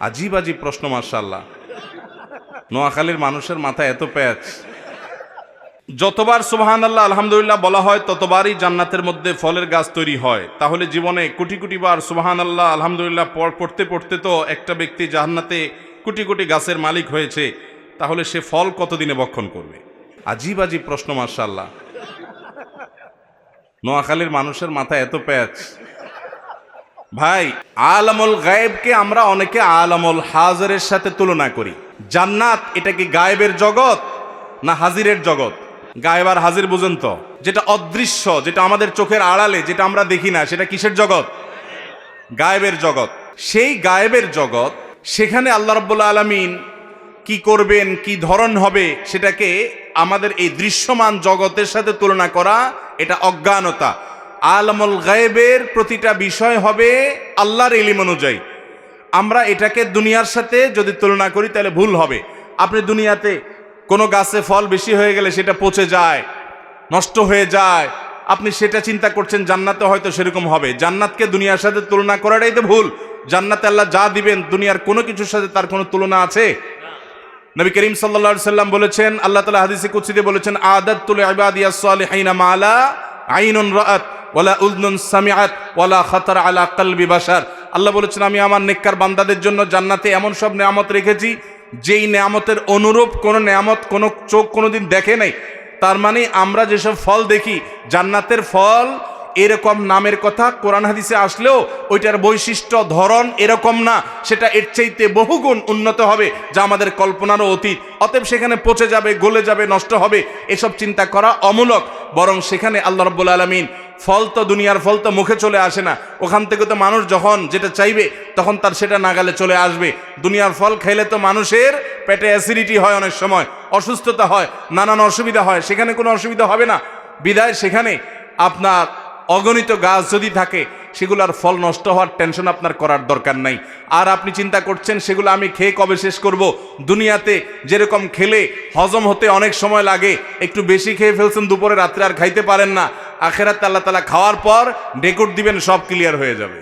আজীব আজীব প্রশ্ন মার্শাল্লাহ নোয়াখালীর মানুষের মাথা এত প্যাচ। যতবার সুবাহান আল্লাহ আলহামদুলিল্লাহ বলা হয়, ততবারই জান্নাতের মধ্যে ফলের গাছ তৈরি হয়। তাহলে জীবনে কোটি কোটি বার সুবাহান আল্লাহ আলহামদুলিল্লাহ পড়- পড়তে পড়তে তো একটা ব্যক্তি জান্নাতে কোটি কোটি গাছের মালিক হয়েছে, তাহলে সে ফল কতদিনে বক্ষণ করবে? আজীব আজীব প্রশ্ন মার্শাল্লাহ নোয়াখালীর মানুষের মাথা এত প্যাচ। ভাই, আলামুল গায়েবকে আমরা অনেকে আলামুল হাজারের সাথে তুলনা করি। জান্নাত এটা কি গায়েবের জগৎ না হাজিরের জগৎ? গায়েব আর হাজির বুঝেন তো, যেটা অদৃশ্য, যেটা আমাদের চোখের আড়ালে, যেটা আমরা দেখি না, সেটা কিসের জগৎ? গায়েবের জগৎ। সেই গায়েবের জগৎ, সেখানে আল্লাহ রব্বুল্লা আলমিন কি করবেন, কি ধরন হবে, সেটাকে আমাদের এই দৃশ্যমান জগতের সাথে তুলনা করা, এটা অজ্ঞানতা। আলমুল গায়েবের প্রতিটা বিষয় হবে আল্লাহর এলিম অনুযায়ী। আমরা এটাকে দুনিয়ার সাথে যদি তুলনা করি, তাহলে ভুল হবে। আপনি দুনিয়াতে কোনো গাছে ফল বেশি হয়ে গেলে সেটা পচে যায়, নষ্ট হয়ে যায়। আপনি সেটা চিন্তা করছেন, জান্নাতে হয়তো সেরকম হবে। জান্নাতকে দুনিয়ার সাথে তুলনা করাটাই তো ভুল। জান্নাতে আল্লাহ যা দিবেন, দুনিয়ার কোনো কিছুর সাথে তার কোনো তুলনা আছে? নবী করিম সাল্লা সাল্লাম বলেছেন, আল্লাহ তালা হাদিসে কুচিতে বলেছেন, আদাত তুলে ইবাদিয়া সালিহিনা মালা আইনুন রাআত। ওয়ালা উযনুন সামিআত, ওয়ালা খাতার আলা কলবি বাশার। আল্লাহ বলেছেন, আমি আমার নেককার বান্দাদের জন্য জান্নাতে এমন সব নেয়ামত রেখেছি, যেই নেয়ামতের অনুরূপ কোনো নেয়ামত, কোনো চোখ কোনোদিন দেখে নাই। তার মানে আমরা যেসব ফল দেখি, জান্নাতের ফল এরকম নামের কথা কোরআন হাদিসে আসলেও ওইটার বৈশিষ্ট্য, ধরন এরকম না। সেটা এর চাইতে বহুগুণ উন্নত হবে, যা আমাদের কল্পনারও অতীত। অতএব সেখানে পচে যাবে, গলে যাবে, নষ্ট হবে, এসব চিন্তা করা অমূলক। বরং সেখানে আল্লাহ রব্বুল আলমিন ফল তো দুনিয়ার ফল তো মুখে চলে আসে না। ওখান থেকে তো মানুষ যখন যেটা চাইবে, তখন তার সেটা নাগালে চলে আসবে। দুনিয়ার ফল খেলে তো মানুষের পেটে অ্যাসিডিটি হয় অনেক সময়, অসুস্থতা হয়, নানান অসুবিধা হয়, সেখানে কোনো অসুবিধা হবে না। বিদায় সেখানে আপনার অগণিত গাছ যদি থাকে সেগুলোর ফল নষ্ট হওয়ার টেনশন আপনার করার দরকার নাই। আর আপনি চিন্তা করছেন, সেগুলো আমি খেয়ে কবে শেষ করব? দুনিয়াতে যেরকম খেলে হজম হতে অনেক সময় লাগে, একটু বেশি খেয়ে ফেলছেন, দুপুরে রাত্রে আর খাইতে পারেন না। আখেরাত আল্লাহ তালা খাওয়ার পর ডেকুট দিবেন, সব ক্লিয়ার হয়ে যাবে।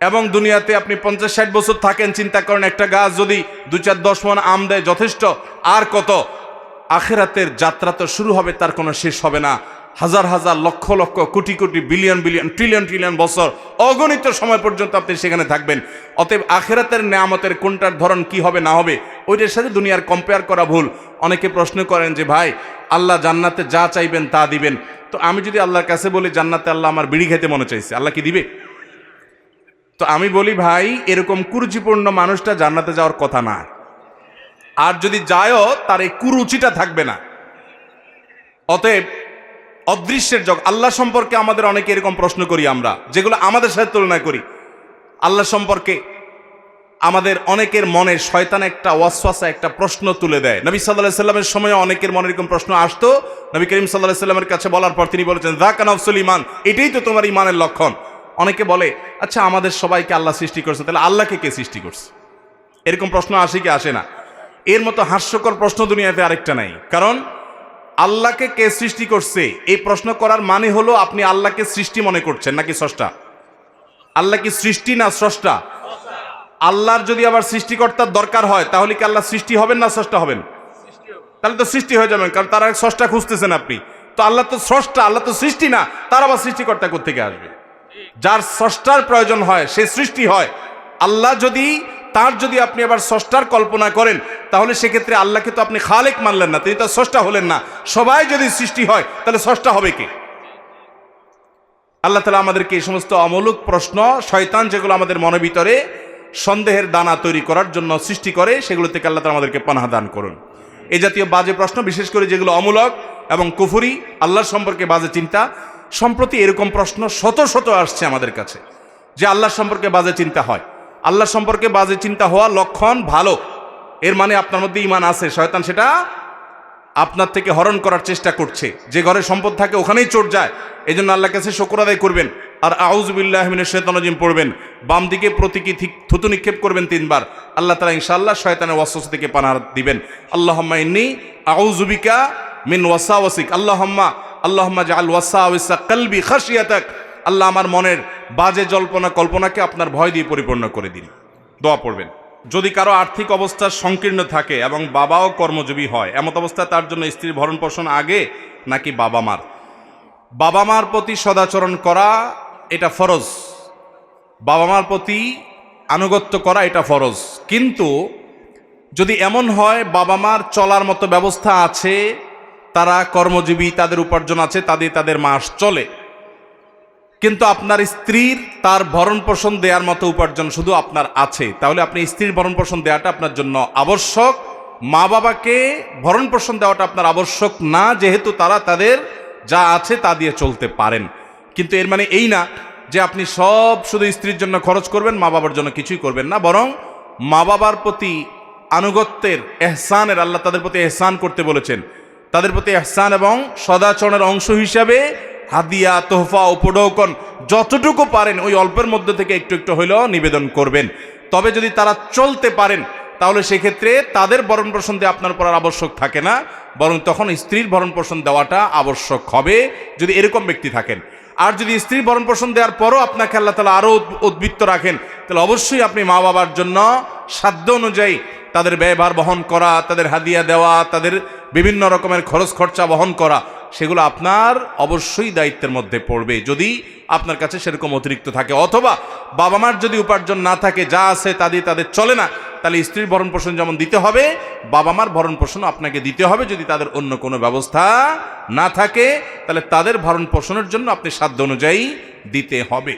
এবং দুনিয়াতে আপনি পঞ্চাশ ষাট বছর থাকেন, চিন্তা করেন, একটা গাছ যদি দু চার দশ মন আম দেয় যথেষ্ট, আর কত? আখেরাতের যাত্রা তো শুরু হবে, তার কোনো শেষ হবে না। হাজার হাজার lakh lakh crore crore billion billion trillion trillion বছর অগণিত সময় পর্যন্ত আপনি সেখানে থাকবেন। অতএব আখেরাতের নেয়ামতের কোনটার ধরন কি হবে না হবে, ওইটার সাথে দুনিয়ার কম্পেয়ার করা ভুল। অনেকে প্রশ্ন করেন যে, ভাই, আল্লাহ জান্নাতে যা চাইবেন তা দিবেন। তো আমি যদি আল্লাহর কাছে বলি, জান্নাতে আল্লাহ আমার বিড়ি খেতে মনে চাইছে, আল্লাহ কি দিবে? তো আমি বলি, ভাই, এরকম কুরুচিপূর্ণ মানুষটা জান্নাতে যাওয়ার কথা না। আর যদি যায়ও, তার এই কুরুচিটা থাকবে না। অতএব অদৃশ্যের জগ। আল্লাহ সম্পর্কে আমাদের অনেকে এরকম প্রশ্ন করি আমরা, যেগুলো আমাদের সাথে তুলনা করি। আল্লাহ সম্পর্কে আমাদের অনেকের মনে শয়তান একটা ওয়াসওয়াসা, একটা প্রশ্ন তুলে দেয়। নবী সাল্লাহ সাল্লামের সময় অনেকের মনে এরকম প্রশ্ন আসতো। নবী করিম সাল্লাহ সাল্লামের কাছে বলার পর তিনি বলেছেন দা কানাফসুল ইমান এটাই তো তোমার ইমানের লক্ষণ। অনেকে বলে আচ্ছা আমাদের সবাইকে আল্লাহ সৃষ্টি করছে, তাহলে আল্লাহকে কে সৃষ্টি করছে? এরকম প্রশ্ন আসে কি আসে না? এর মতো হাস্যকর প্রশ্ন দুনিয়াতে আরেকটা নাই। কারণ আল্লাহকে কে সৃষ্টি করছে? এই প্রশ্ন করার মানে হলো আপনি আল্লাহকে সৃষ্টি মনে করছেন, নাকি স্রষ্টা? আল্লাহ কি সৃষ্টি না স্রষ্টা? আল্লাহর যদি আবার সৃষ্টিকর্তার দরকার হয়, তাহলে কি আল্লাহ সৃষ্টি হবেন না স্রষ্টা হবেন? তাহলে তো সৃষ্টি হয়ে যাবেন, কারণ তারা স্রষ্টা খুঁজতেছেন আপনি। তো আল্লাহ তো স্রষ্টা, আল্লাহ তো সৃষ্টি না, তার আবার সৃষ্টিকর্তা থেকে আসবে? যার স্রষ্টার প্রয়োজন হয়, সে সৃষ্টি হয়। আল্লাহ যদি তার যদি আপনি আবার স্রষ্টার কল্পনা করেন, তাহলে সেক্ষেত্রে আল্লাহকে তো আপনি খালেক মানলেন না, তিনি তার স্রষ্টা হলেন না। সবাই যদি সৃষ্টি হয়, তাহলে স্রষ্টা হবে কে? আল্লাহ তালা আমাদেরকে এই সমস্ত অমূলক প্রশ্ন, শয়তান যেগুলো আমাদের মনের ভিতরে সন্দেহের দানা তৈরি করার জন্য সৃষ্টি করে, সেগুলো থেকে আল্লাহ তালা আমাদেরকে পানাহা দান করুন। এই জাতীয় বাজে প্রশ্ন, বিশেষ করে যেগুলো অমূলক এবং কুফুরি, আল্লাহর সম্পর্কে বাজে চিন্তা, সম্প্রতি এরকম প্রশ্ন শত শত আসছে আমাদের কাছে, যে আল্লাহ সম্পর্কে বাজে চিন্তা হয়। আল্লাহ সম্পর্কে বাজে চিন্তা হওয়া লক্ষণ ভালো। এর মানে আপনার মধ্যে ইমান আছে। শয়তান সেটা আপনার থেকে হরণ করার চেষ্টা করছে। যে ঘরে সম্পদ থাকে ওখানেই চোট যায়। এই জন্য আল্লাহ কাছে শকর আদায় করবেন। আর আউজবিল্লাহমিনের শেতনজিম পড়বেন। বাম দিকে প্রতীকী থুতু নিক্ষেপ করবেন তিনবার। আল্লাহ তালা ইনশাআল্লাহ শয়তানের ওয়াসওয়াস থেকে পানার দিবেন। আল্লাহম্মা ইন্নি আউজুবিকা মিন ওয়াসাওয়াসিক। আল্লাহম্মা আল্লাহম্মা জাল ওয়াসা কলবি খাসিয়াতাক আল্লাহ আমার মনের বাজে জল্পনা কল্পনাকে আপনার ভয় দিয়ে পরিপূর্ণ করে দিন। দোয়া পড়বেন। যদি কারও আর্থিক অবস্থা সংকীর্ণ থাকে এবং বাবাও কর্মজীবী হয়, এমত অবস্থায় তার জন্য স্ত্রীর ভরণ পোষণ আগে নাকি বাবা মার? বাবা মার প্রতি সদাচরণ করা এটা ফরজ। বাবা মার প্রতি আনুগত্য করা এটা ফরজ। কিন্তু যদি এমন হয় বাবা মার চলার মতো ব্যবস্থা আছে, তারা কর্মজীবী, তাদের উপার্জন আছে, তাদের তাদের মাস চলে কিন্তু আপনার স্ত্রীর তার ভরণ পোষণ দেওয়ার মতো উপার্জন শুধু আপনার আছে। তাহলে আপনি স্ত্রীর ভরণ পোষণ দেওয়াটা আপনার জন্য আবশ্যক। মা বাবাকে ভরণ পোষণ দেওয়াটা আপনার আবশ্যক না, যেহেতু তারা তাদের যা আছে তা দিয়ে চলতে পারেন। কিন্তু এর মানে এই না যে আপনি সব শুধু স্ত্রীর জন্য খরচ করবেন মা বাবার জন্য কিছুই করবেন না, বরং মা বাবার প্রতি আনুগত্যের এহসানের, আল্লাহ তাদের প্রতি এহসান করতে বলেছেন। তাদের প্রতি এহসান এবং সদাচরণের অংশ হিসাবে হাদিয়া, তোহফা, উপঢৌকন যতটুকু পারেন ওই অল্পের মধ্যে থেকে একটু একটু হইলেও নিবেদন করবেন। তবে যদি তারা চলতে পারেন, তাহলে সেক্ষেত্রে তাদের ভরণ পোষণ দিয়ে আপনার পর আর আবশ্যক থাকে না, বরং তখন স্ত্রীর ভরণ পোষণ দেওয়াটা আবশ্যক হবে যদি এরকম ব্যক্তি থাকেন। আর যদি স্ত্রীর ভরণ পোষণ দেওয়ার পরও আপনাকে আল্লাহ তালা আরও উদ্বৃত্ত রাখেন, তাহলে অবশ্যই আপনি মা বাবার জন্য সাধ্য অনুযায়ী তাদের ব্যয়ভার বহন করা, তাদের হাদিয়া দেওয়া, তাদের বিভিন্ন রকমের খরচ খরচা বহন করা সেগুলো আপনার অবশ্যই দায়িত্বের মধ্যে পড়বে। যদি আপনার কাছে সেরকম অতিরিক্ত থাকে, অথবা বাবা মার যদি উপার্জন না থাকে, যা আছে তা দিয়ে তাদের চলে না, তাহলে স্ত্রীর ভরণ পোষণ যেমন দিতে হবে, বাবা মার ভরণ পোষণ আপনাকে দিতে হবে। যদি তাদের অন্য কোনো ব্যবস্থা না থাকে, তাহলে তাদের ভরণ পোষণের জন্য আপনি সাধ্য অনুযায়ী দিতে হবে।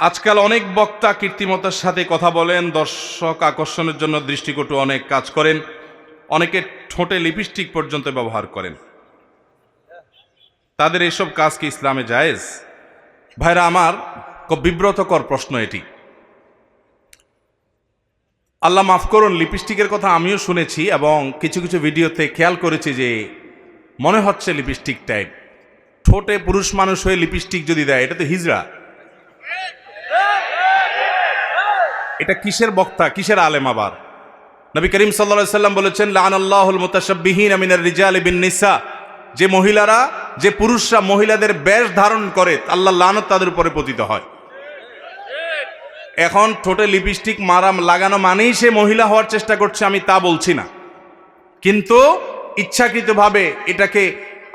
আজকাল অনেক বক্তা কীর্তিমতার সাথে কথা বলেন, দর্শক আকর্ষণের জন্য দৃষ্টিকটু অনেক কাজ করেন। অনেকে ঠোঁটে লিপস্টিক পর্যন্ত ব্যবহার করেন। তাদের এসব কাজ কি ইসলামে জায়েজ? ভাইরা, আমার বিব্রতকর প্রশ্ন এটি। আল্লাহ মাফ করুন, লিপস্টিকের কথা আমিও শুনেছি এবং কিছু কিছু ভিডিওতে খেয়াল করেছি যে মনে হচ্ছে লিপস্টিক টাইপ। ঠোঁটে পুরুষ মানুষ হয়ে লিপস্টিক যদি দেয়, এটা তো হিজড়া। এটা কিসের বক্তা? কিসের আলেম আবার? নবী করিম সাল্লা সাল্লাম বলেছেন লান আল্লাহুল মুতাশাব্বিহিন আমিনার রিজাল বিন নিসা যে মহিলারা, যে পুরুষরা মহিলাদের বেশ ধারণ করে, আল্লাহ লানত তাদের উপরে পতিত হয়। এখন ঠোঁটে লিপস্টিক, মারাম লাগানো মানেই সে মহিলা হওয়ার চেষ্টা করছে, আমি তা বলছি না। কিন্তু ইচ্ছাকৃতভাবে এটাকে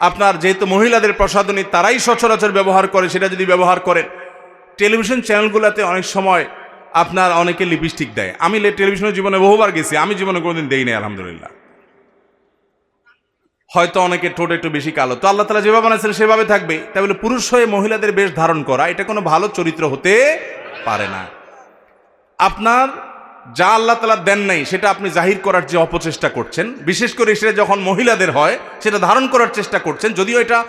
আপনার যেহেতু মহিলাদের প্রসাধনী তারাই সচরাচর ব্যবহার করে, সেটা যদি ব্যবহার করেন। টেলিভিশন চ্যানেলগুলোতে অনেক সময় আপনার অনেকে লিপস্টিক দেয়। আমি টেলিভিশনের জীবনে বহুবার গেছি, আমি জীবনে কোনোদিন দেই নাই, আলহামদুলিল্লাহ। হয়তো অনেকে ঠোঁট একটু বেশি কালো। তো আল্লাহ তালা যেভাবে বানাইছেন, সেভাবে থাকবে। তাই বলে পুরুষ হয়ে মহিলাদের বেশ ধারণ করা, এটা কোনো ভালো চরিত্র হতে পারে না। আপনার যা আল্লাহ তালা দেন নাই, সেটা আপনি জাহির করার যে অপচেষ্টা করছেন, বিশেষ করে সেটা যখন মহিলাদের হয়, সেটা ধারণ করার চেষ্টা করছেন, যদিও এটা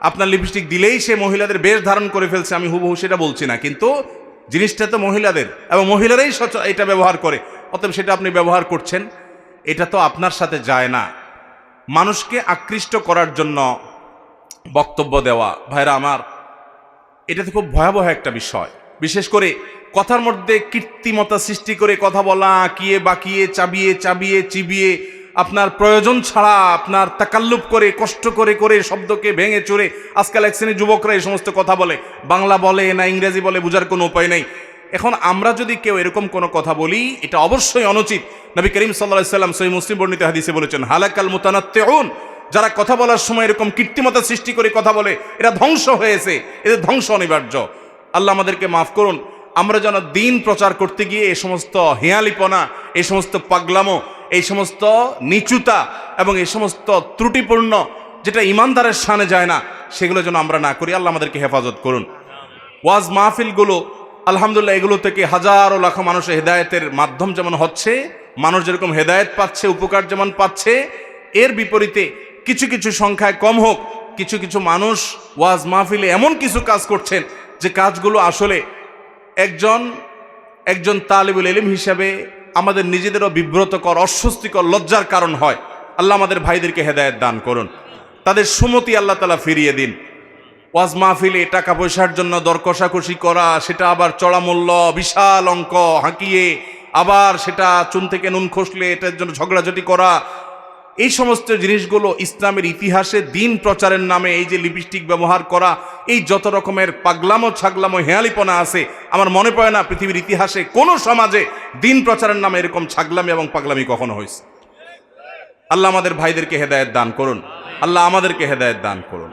আপনার লিপস্টিক দিলেই সে মহিলাদের বেশ ধারণ করে ফেলছে, আমি হুবহু সেটা বলছি না, কিন্তু জিনিসটা তো মহিলাদের, এবং মহিলারাই এটা ব্যবহার করে। অতএব সেটা আপনি ব্যবহার করছেন, এটা তো আপনার সাথে যায় না। মানুষকে আকৃষ্ট করার জন্য বক্তব্য দেওয়া, ভাইরা আমার, এটা তো খুব ভয়াবহ একটা বিষয়। বিশেষ করে কথার মধ্যে কৃত্রিমতা সৃষ্টি করে কথা বলা, আঁকিয়ে, বাকিয়ে, চাবিয়ে চাবিয়ে, চিবিয়ে আপনার প্রয়োজন ছাড়া আপনার তাকাল্লুপ করে, কষ্ট করে করে শব্দকে ভেঙে চড়ে আজকাল এক শ্রেণির যুবকরা এই সমস্ত কথা বলে। বাংলা বলে না ইংরেজি বলে বোঝার কোনো উপায় নেই। এখন আমরা যদি কেউ এরকম কোনো কথা বলি, এটা অবশ্যই অনুচিত। নবী করিম সাল্লাহ সাল্লাম সহি মুসলিম বর্ণিত হাদিসে বলেছেন, হালাকাল মুতানাত্তেউন। যারা কথা বলার সময় এরকম কৃত্রিমতা সৃষ্টি করে কথা বলে, এরা ধ্বংস হয়েছে। এদের ধ্বংস অনিবার্য। আল্লাহ আমাদেরকে মাফ করুন। আমরা যেন দিন প্রচার করতে গিয়ে এই সমস্ত হেয়ালিপনা এই সমস্ত পাগলামো এই সমস্ত নিচুতা এবং এই সমস্ত ত্রুটিপূর্ণ যেটা ইমানদারের সানে যায় না, সেগুলো যেন আমরা না করি। আল্লাহ আমাদেরকে হেফাজত করুন। ওয়াজ মাহফিলগুলো, আলহামদুলিল্লাহ, এগুলো থেকে হাজারো লাখো মানুষের হেদায়েতের মাধ্যম যেমন হচ্ছে, মানুষ যেরকম হেদায়েত পাচ্ছে, উপকার যেমন পাচ্ছে, এর বিপরীতে কিছু কিছু সংখ্যায় কম হোক, কিছু কিছু মানুষ ওয়াজ মাহফিলে এমন কিছু কাজ করছেন যে কাজগুলো আসলে একজন একজন তালিবুল এলিম হিসাবে আমাদের নিজেদেরও বিব্রতকর, অস্বস্তিকর, লজ্জার কারণ হয়। আল্লাহ আমাদের ভাইদেরকে হেদায়ত দান করুন। তাদের সুমতি আল্লাহ তালা ফিরিয়ে দিন। ওয়াজ মাহফিলে টাকা পয়সার জন্য দর কষাকষি করা, সেটা আবার চড়া মূল্য বিশাল অঙ্ক, হাঁকিয়ে, আবার সেটা চুন থেকে নুন খসলে এটার জন্য ঝগড়াঝটি করা এই সমস্ত জিনিসগুলো ইসলামের ইতিহাসে দিন প্রচারের নামে এই যে লিপস্টিক ব্যবহার করা, এই যত রকমের পাগলামো ছাগলামো হেয়ালিপনা আছে, আমার মনে পড়ে না পৃথিবীর ইতিহাসে কোনো সমাজে দিন প্রচারের নামে এরকম ছাগলামি এবং পাগলামি কখনো হয়েছে। আল্লাহ আমাদের ভাইদেরকে হেদায়ত দান করুন। আল্লাহ আমাদেরকে হেদায়ত দান করুন।